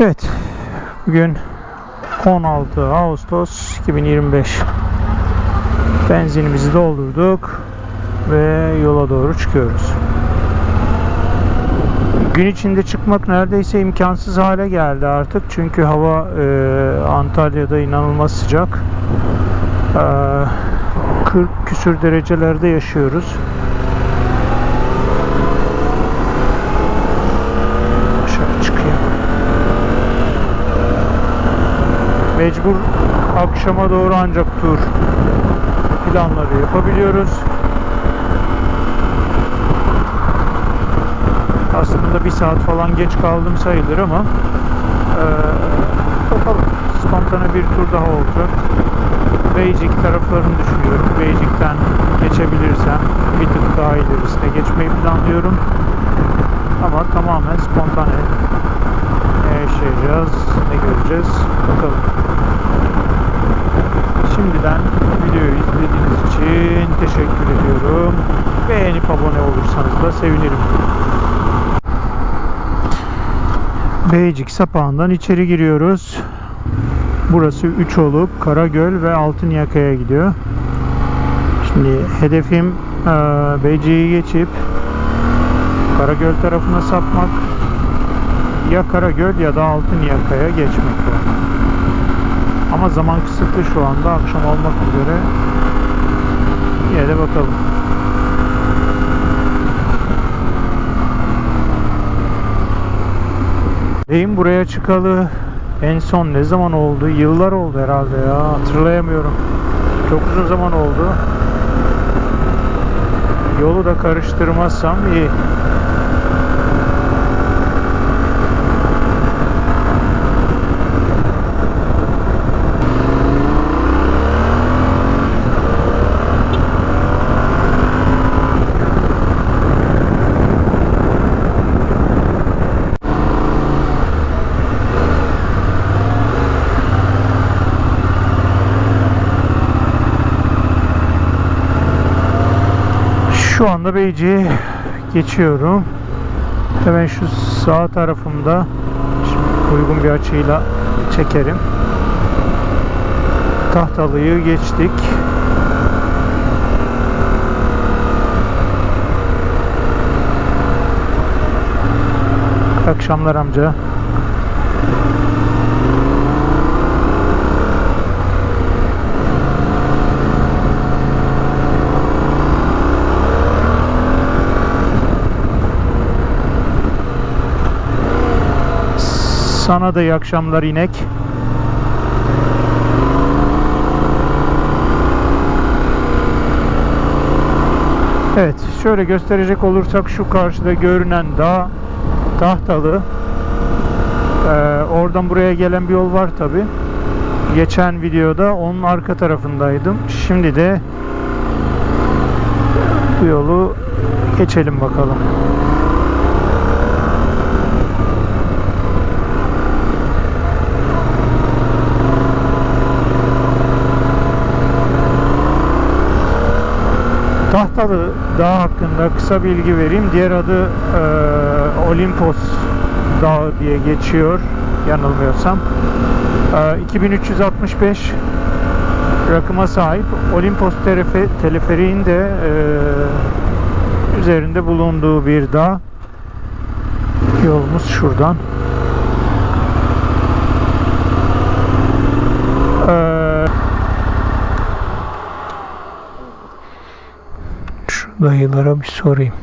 Evet. Bugün 16 Ağustos 2025. Benzinimizi doldurduk ve yola doğru çıkıyoruz. Gün içinde çıkmak neredeyse imkansız hale geldi artık. Çünkü hava e, Antalya'da inanılmaz sıcak. E, 40 küsür derecelerde yaşıyoruz. Mecbur akşama doğru ancak tur planları yapabiliyoruz. Aslında bir saat falan geç kaldım sayılır ama eee, bakalım spontane bir tur daha olacak. Beycik taraflarını düşünüyorum. Beycik'ten geçebilirsem bir tık daha ilerisine geçmeyi planlıyorum. Ama tamamen spontane. Yaşayacağız, ne göreceğiz bakalım. Şimdiden videoyu izlediğiniz için teşekkür ediyorum. Beğenip abone olursanız da sevinirim. Beycik sapağından içeri giriyoruz. Burası Üçoluk, Karagöl ve Altınyaka'ya gidiyor. Şimdi hedefim eee, Beycik'i geçip Karagöl tarafına sapmak ya Karagöl ya da Altınyaka'ya geçmek var. Ama zaman kısıtlı şu anda akşam olmak üzere. Yine de bakalım. Deyim buraya çıkalı en son ne zaman oldu? Yıllar oldu herhalde ya. Hatırlayamıyorum. Çok uzun zaman oldu. Yolu da karıştırmazsam iyi. Şu anda Beyci'ye geçiyorum. Hemen şu sağ tarafımda uygun bir açıyla çekerim. Tahtalıyı geçtik. Akşamlar amca. Sana da iyi akşamlar inek. Evet, şöyle gösterecek olursak şu karşıda görünen dağ tahtalı. Ee, oradan buraya gelen bir yol var tabi. Geçen videoda onun arka tarafındaydım. Şimdi de bu yolu geçelim bakalım. Tahtalı Dağ hakkında kısa bilgi vereyim. Diğer adı e, Olimpos Dağı diye geçiyor yanılmıyorsam. E, 2365 rakıma sahip Olimpos telefe, teleferiğin de e, üzerinde bulunduğu bir dağ. Yolumuz şuradan. Dayılara bir sorayım.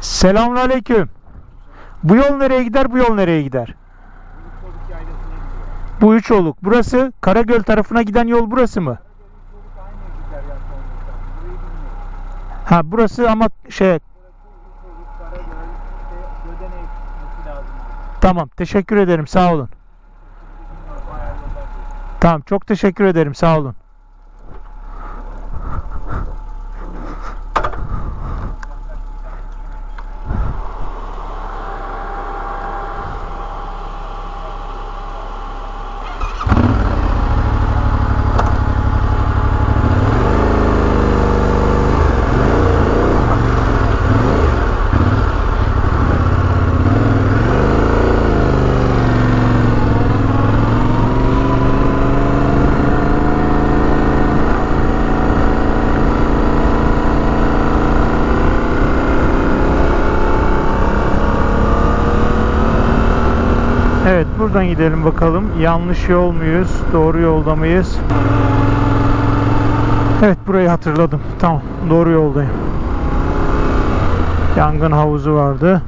Selamünaleyküm. Bu yol nereye gider? Bu yol nereye gider? Bu üç oluk. Burası Karagöl tarafına giden yol burası mı? Ha burası ama şey tamam teşekkür ederim sağ olun. Tamam çok teşekkür ederim sağ olun. Buradan gidelim bakalım. Yanlış yol muyuz? Doğru yolda mıyız? Evet burayı hatırladım. Tamam doğru yoldayım. Yangın havuzu vardı.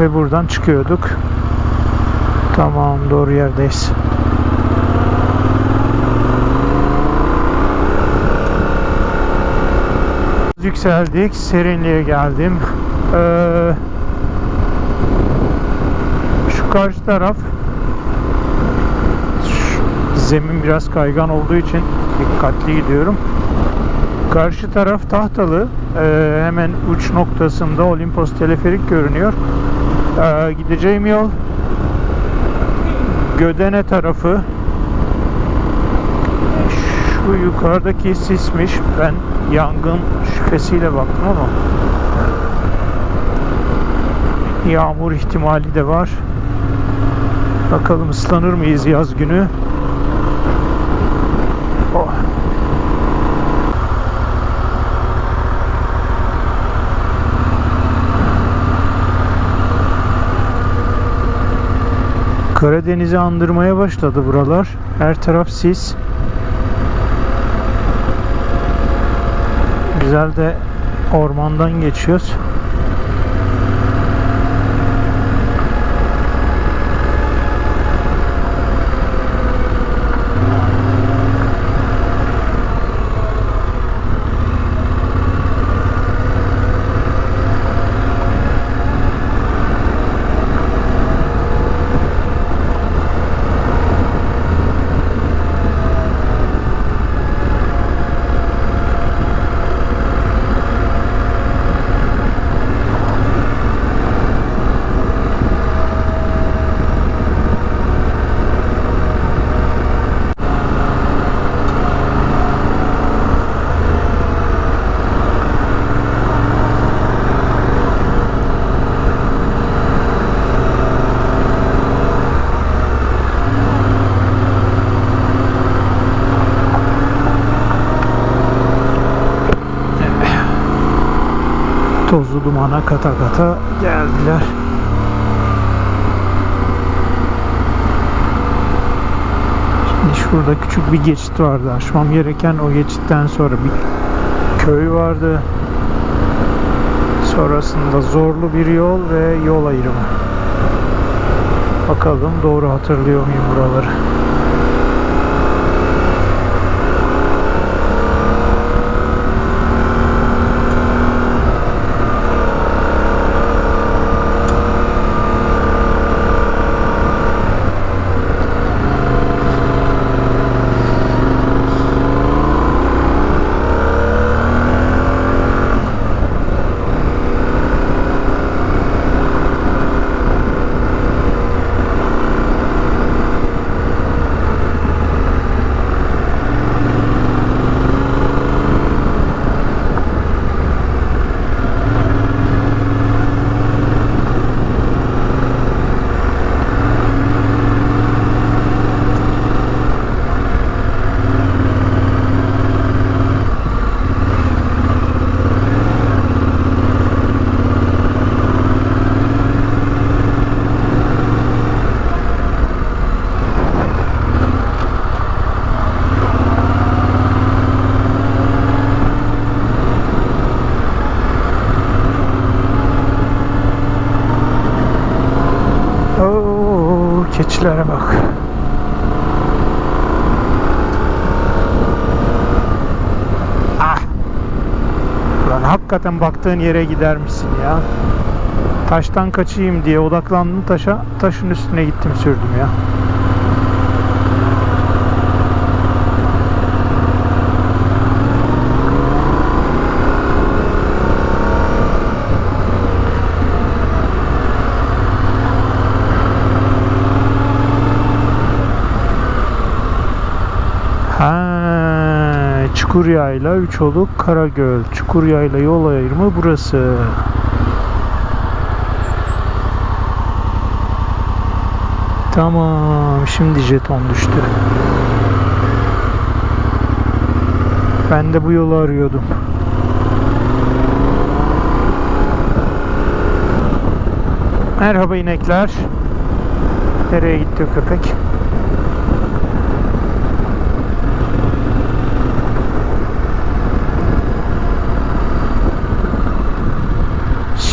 Ve buradan çıkıyorduk. Tamam doğru yerdeyiz. Yükseldik. Serinliğe geldim. Ee, karşı taraf zemin biraz kaygan olduğu için dikkatli gidiyorum. Karşı taraf tahtalı. Ee, hemen uç noktasında Olimpos teleferik görünüyor. Ee, gideceğim yol Gödene tarafı şu yukarıdaki sismiş. Ben yangın şüphesiyle baktım ama yağmur ihtimali de var. Bakalım ıslanır mıyız yaz günü? Oh. Karadeniz'i andırmaya başladı buralar. Her taraf sis. Güzel de ormandan geçiyoruz. Tozlu dumana kata kata geldiler. Şimdi şurada küçük bir geçit vardı. Aşmam gereken o geçitten sonra bir köy vardı. Sonrasında zorlu bir yol ve yol ayrımı. Bakalım doğru hatırlıyor muyum buraları? Keçilere bak. Ah. Ulan hakikaten baktığın yere gider misin ya? Taştan kaçayım diye odaklandım taşa, taşın üstüne gittim sürdüm ya. Çukuryayla, Üçoluk, Karagöl. Çukuryayla yol ayrımı burası. Tamam, şimdi jeton düştü. Ben de bu yolu arıyordum. Merhaba inekler. Nereye gitti köpek?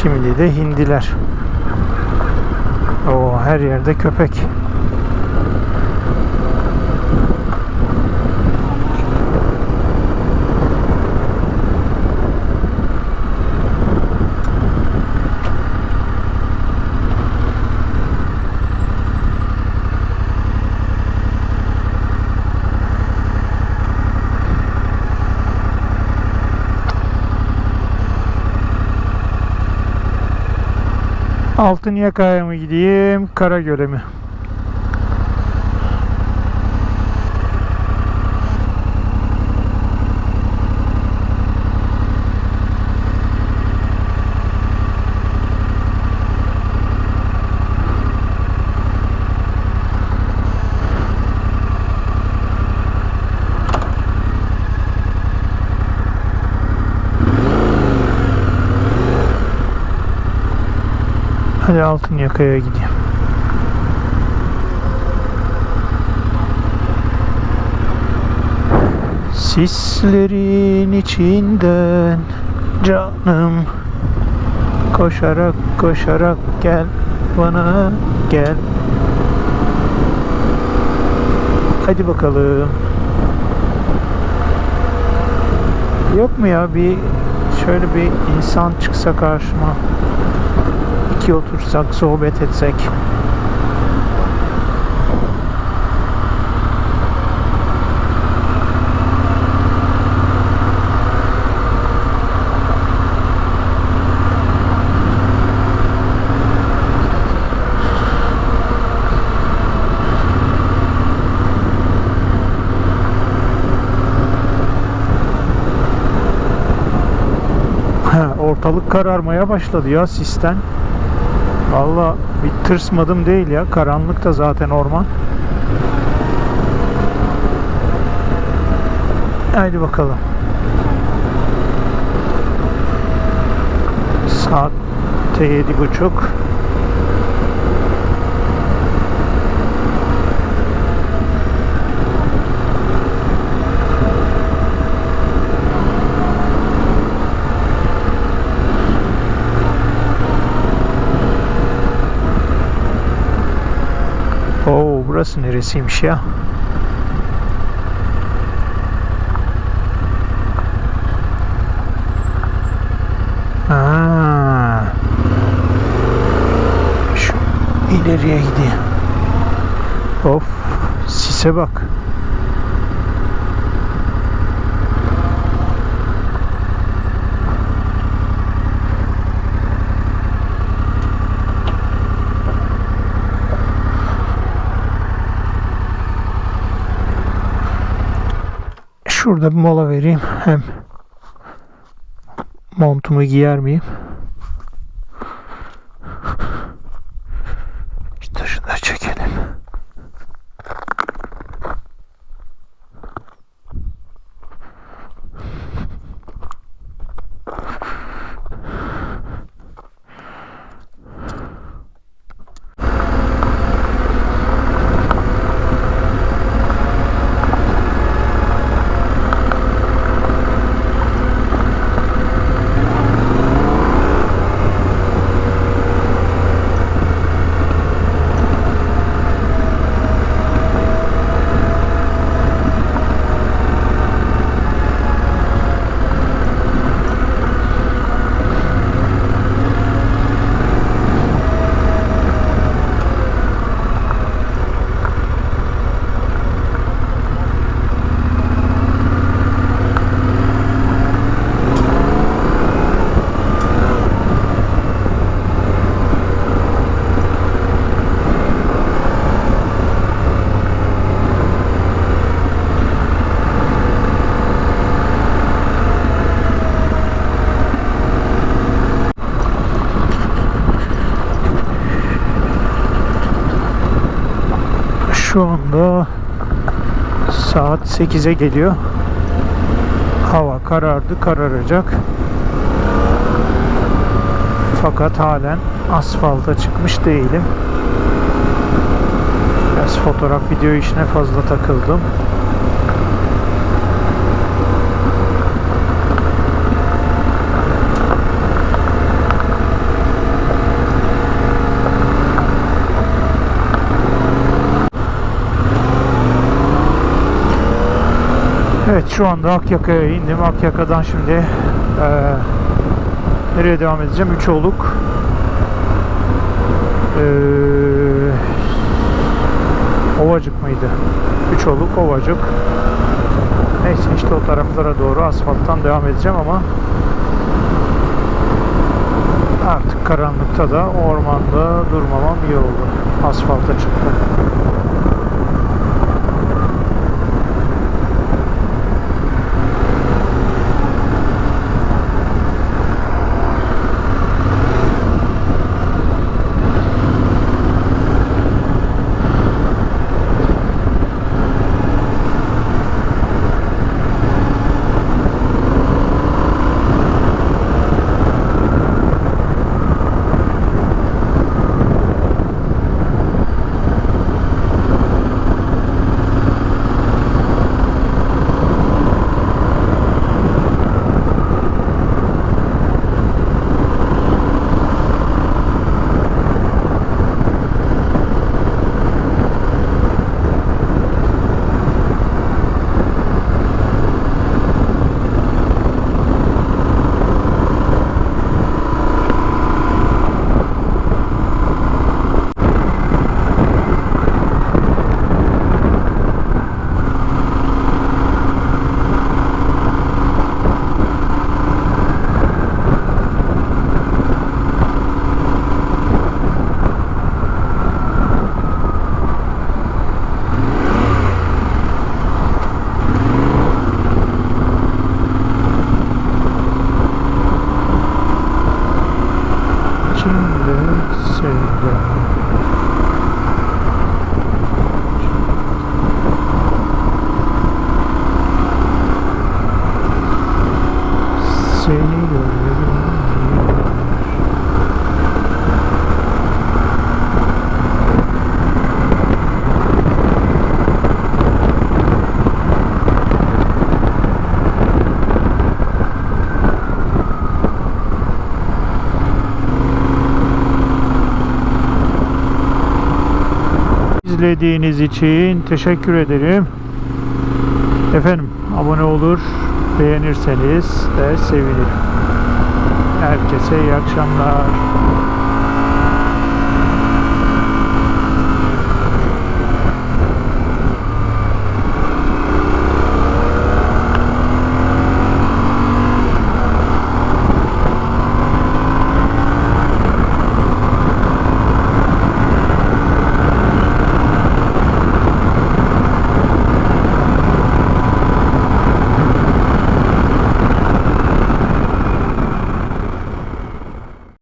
Şimdi de hindiler. O her yerde köpek. Altın yakaya mı gideyim, Karagöl'e mi? Hadi altın yakaya gideyim. Sislerin içinden canım Koşarak koşarak gel bana gel. Hadi bakalım. Yok mu ya bir şöyle bir insan çıksa karşıma iki otursak, sohbet etsek. Ortalık kararmaya başladı ya sisten. Valla bir tırsmadım değil ya. Karanlık da zaten orman. Haydi bakalım. Saat 7.30 burası neresiymiş ya? Ha. Şu ileriye gideyim. Of sise bak. Şurada bir mola vereyim. Hem montumu giyer miyim? Şu taşı da çekelim. Şu anda saat 8'e geliyor. Hava karardı, kararacak. Fakat halen asfalta çıkmış değilim. Biraz fotoğraf video işine fazla takıldım. Evet şu anda Akyaka'ya indim. Akyaka'dan şimdi eee, nereye devam edeceğim? Üçoluk. Eee Ovacık mıydı? Üçoluk, Ovacık. Neyse işte o taraflara doğru asfalttan devam edeceğim ama artık karanlıkta da ormanda durmamam iyi oldu. Asfalta çıktım. İzlediğiniz için teşekkür ederim. Efendim abone olur, beğenirseniz de sevinirim. Herkese iyi akşamlar.